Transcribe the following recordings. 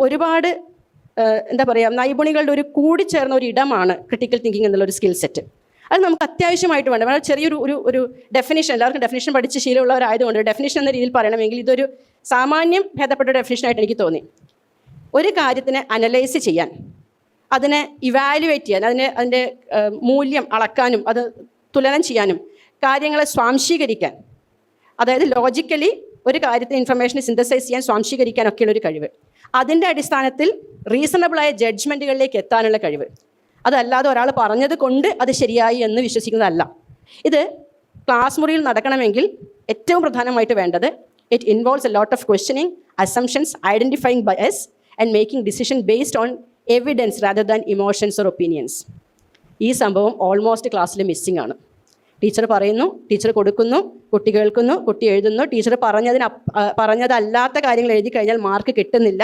ഒരുപാട് എന്താ പറയുക നൈപുണികളുടെ ഒരു കൂടിച്ചേർന്ന ഒരു ഇടമാണ് ക്രിട്ടിക്കൽ തിങ്കിങ് എന്നുള്ള ഒരു സ്കിൽ സെറ്റ് അത് നമുക്ക് അത്യാവശ്യമായിട്ട് വേണ്ട വളരെ ചെറിയൊരു ഒരു ഒരു ഡെഫിനേഷൻ എല്ലാവർക്കും ഡെഫിനേഷൻ പഠിച്ച് ശീലമുള്ളവരായതുകൊണ്ട് ഡെഫിനേഷൻ എന്ന രീതിയിൽ പറയണമെങ്കിൽ ഇതൊരു സാമാന്യം ഭേദപ്പെട്ട ഡെഫിനേഷനായിട്ട് എനിക്ക് തോന്നി. ഒരു കാര്യത്തിനെ അനലൈസ് ചെയ്യാൻ അതിനെ ഇവാലുവേറ്റ് ചെയ്യാൻ അതിനെ അതിന്റെ മൂല്യം അളക്കാനും അത് തുലനം ചെയ്യാനും കാര്യങ്ങളെ സ്വാംശീകരിക്കാൻ അതായത് ലോജിക്കലി ഒരു കാര്യത്തിന് ഇൻഫർമേഷൻ സിന്തസൈസ് ചെയ്യാൻ സ്വാംശീകരിക്കാനൊക്കെയുള്ള ഒരു കഴിവ്. അതിന്റെ അടിസ്ഥാനത്തിൽ റീസണബിളായ ജഡ്ജ്മെന്റുകളിലേക്ക് എത്താനുള്ള കഴിവ്. അതല്ലാതെ ഒരാൾ പറഞ്ഞത് കൊണ്ട് അത് ശരിയായി എന്ന് വിശ്വസിക്കുന്നതല്ല. ഇത് ക്ലാസ് മുറിയിൽ നടക്കണമെങ്കിൽ ഏറ്റവും പ്രധാനമായിട്ട് വേണ്ടത് it involves a lot of questioning assumptions identifying bias and making decision based on evidence rather than emotions or opinions ഈ സംഭവം ഓൾമോസ്റ്റ് ക്ലാസ്സിൽ മിസ്സിംഗ് ആണ്. ടീച്ചർ പറയുന്നു ടീച്ചർ കൊടുക്കുന്നു കുട്ടി കേൾക്കുന്നു കുട്ടി എഴുതുന്നു. ടീച്ചർ പറഞ്ഞതിന് പറഞ്ഞതല്ലാത്ത കാര്യങ്ങൾ എഴുതി കഴിഞ്ഞാൽ മാർക്ക് കിട്ടുന്നില്ല.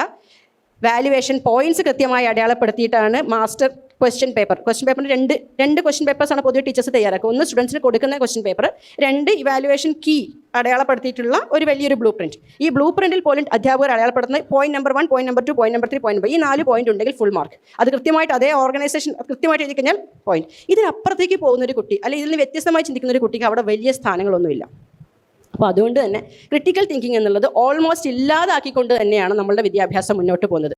വാല്യുവേഷൻ പോയിന്റ്സ് കൃത്യമായി അടയാളപ്പെടുത്തിയിട്ടാണ് മാസ്റ്റർ ക്വസ്റ്റ്യൻ പേപ്പർ ക്വസ്റ്റ്യൻ പേപ്പറിന് രണ്ട് രണ്ട് ക്വസ്റ്റ്യൻ പേപ്പേഴ്സാണ് പൊതുവെ ടീച്ചേഴ്സ് തയ്യാറാക്കുക. ഒന്ന് സ്റ്റുഡൻസിന് കൊടുക്കുന്ന ക്വസ്റ്റ്യൻ പേപ്പർ രണ്ട് ഇവാലുവേഷൻ കീ അടയാളപ്പെടുത്തിയിട്ടുള്ള ഒരു വലിയൊരു ബ്ലൂ പ്രിന്റ് ഈ ബ്ലൂ പ്രിന്റിൽ പോലും അധ്യാപകർ അടയാളപ്പെടുന്ന point number one point number two point number three point ഈ നാല് പോയിന്റ് ഉണ്ടെങ്കിൽ ഫുൾ മാർക്ക് അത് കൃത്യമായിട്ട് അതേ ഓർഗനൈസേഷൻ കൃത്യമായിട്ട് എഴുതി കഴിഞ്ഞാൽ പോയിന്റ് ഇതിനപ്പുറത്തേക്ക് പോകുന്ന ഒരു കുട്ടി അല്ലെങ്കിൽ ഇതിൽ നിന്ന് വ്യത്യസ്തമായി ചിന്തിക്കുന്ന ഒരു കുട്ടിക്ക് അവിടെ വലിയ സ്ഥാനങ്ങളൊന്നുമില്ല അപ്പോൾ അതുകൊണ്ട് തന്നെ ക്രിട്ടിക്കൽ തിങ്കിങ് എന്നുള്ളത് ഓൾമോസ്റ്റ് ഇല്ലാതാക്കിക്കൊണ്ട് തന്നെയാണ് നമ്മളുടെ വിദ്യാഭ്യാസം മുന്നോട്ട് പോകുന്നത്.